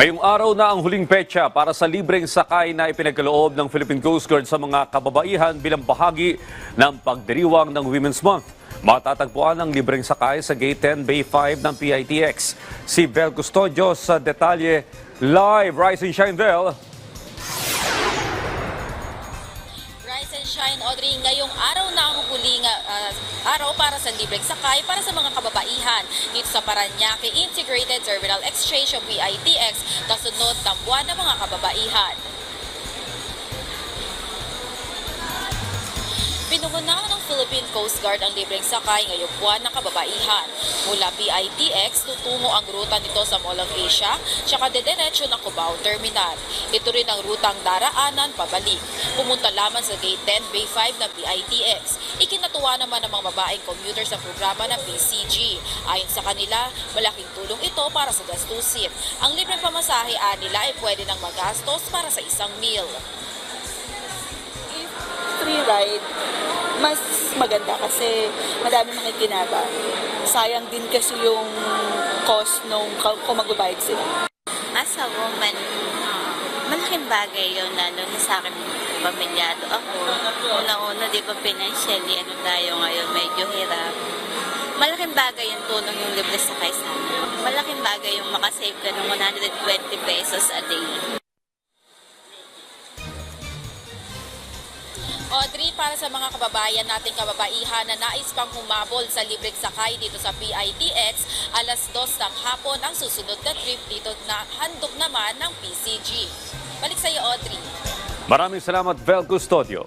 Ngayong araw na ang huling petsa para sa libreng sakay na ipinagkaloob ng Philippine Coast Guard sa mga kababaihan bilang bahagi ng pagdiriwang ng Women's Month. Matatagpuan ang libreng sakay sa Gate 10, Bay 5 ng PITX. Si Vel Custodio sa detalye live. Rise and shine, Vel. Rise and shine, Audrey. Ngayong araw na ang huling ah, araw para sa libreng sakay para sa mga kababaihan dito sa Paranaque Integrated Terminal Exchange o PITX kasunod ng buwan ng mga kababaihan. Pinungunahan ng Philippine Coast Guard ang libreng sakay ngayong buwan ng kababaihan. Mula PITX, tutungo ang ruta nito sa Mall of Asia, tsaka dediretso ng Cubao Terminal. Ito rin ang rutang daraanan pabalik. Pumunta lamang sa Gate 10, Bay 5 ng PITX. Ikinatuwa naman ng mga babaeng commuter sa programa ng PCG. Ayon sa kanila, malaking tulong ito para sa gastusin. Ang libreng pamasahe nila ay pwede nang magastos para sa isang meal. free ride, mas maganda kasi madami makikinabang. Sayang din kasi yung cost nung kung magbabayad sila. As a woman, ah, malaking bagay yun, lalo sa akin, pamilyado ako. Una-una, di ba, financially, ano tayo ngayon, medyo hirap. Malaking bagay yung tulong yung libre sa amin. Malaking bagay yung makasave ka ng 120 pesos a day. Audrey, para sa mga kababayan nating kababaihan na nais pang humabol sa libreng sakay dito sa PITX, alas 2 ng hapon ang susunod na trip dito na handog naman ng PCG. Balik sa iyo, Audrey. Maraming salamat, Vel Custodio.